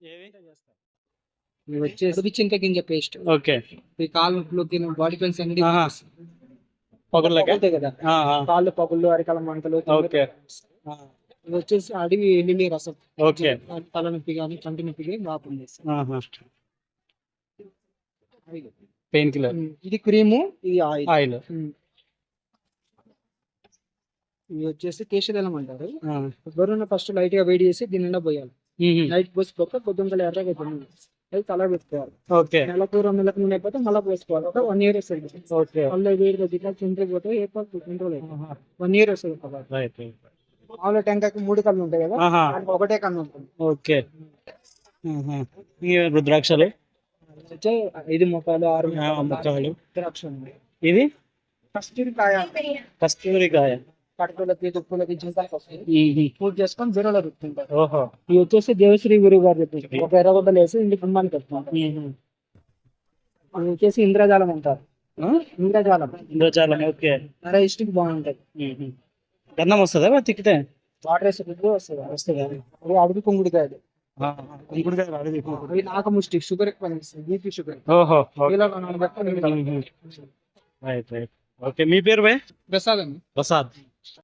ఏవి? ఇవి వచ్చేసి చింత గింజ పేస్ట్ ఓకే. ఈ కాలు నొప్పులకి బాడీ పెయిన్స్ అన్ని కదా. కాళ్ళు పగుళ్ళు అరికాల మంటలు ఓకే. ఇవి వచ్చేసి అడవి ఎల్లుల్లి రసం. ఓకే. తలనొప్పి కానీ కంటి పనిచేస్తుంది ఆహా. Pain killer. ఇది క్రీము ఇది ఆయిల్. ఆయిల్. ఇవి వచ్చేసి కేశదళం అంటారు. బరువును ఫస్ట్ లైట్గా వేడి చేసి దీని నిండా పోయాలి. లైట్ పోసిపోక పొద్దున్న ఎర్రగా అయిపోయింది. అది తల పెట్టుకోవాలి. ఓకే. నెలకు రెండు నెలలకు ముందు అయిపోతే మళ్ళీ పోసుకోవాలి. ఒక వన్ ఇయర్ వస్తుంది. ఓకే. మళ్ళీ వేడిగా దిట్లా చింతకి పోతే ఏ కంట్రోల్ వన్ ఇయర్ వస్తుంది మామూలు టెంకాయకి మూడు కళ్ళు ఉంటాయి కదా. ఒకటే కన్ను ఉంటుంది. ఓకే. రుద్రాక్షలు? ఇది ఐదు మొక్కలు ఆరు ఆ, మొక్కలు. ద్రాక్ష ఉంది ఇది? కస్తూరి కాయ కస్తూరికాయ. కటుకులకి దుప్పులకి మ్మ్. పూజ చేసుకొని బీరలో పెట్టుకుంటారు ఓహో. ఇవి వచ్చేసి దేవశ్రీ గురువు గారు చెప్పింది. ఒక ఎర్రగొడ్డలు వేసి ఇంటి కుటుంబానికి పెట్టుకుంటారు వచ్చేసి ఇంద్రజాలం అంటారు? ఇంద్రజాలం. ఇంద్రజాలం ఓకే. నర ఇష్టికి బాగుంటది. గంధం వస్తుందా తిక్కితే? వాటర్ వేసి రుద్దు వస్తుంది. వస్తుందా? అడుగు కుంగుడికాయలు. కుంకుడుకాయ రాలేదు అవి నాకముష్టి షుగర్ ఎక్కువ బీపీ షుగర్. ఓహో ఓకే. Right right. మీ పేరు ప్రసాదం ప్రసాద్.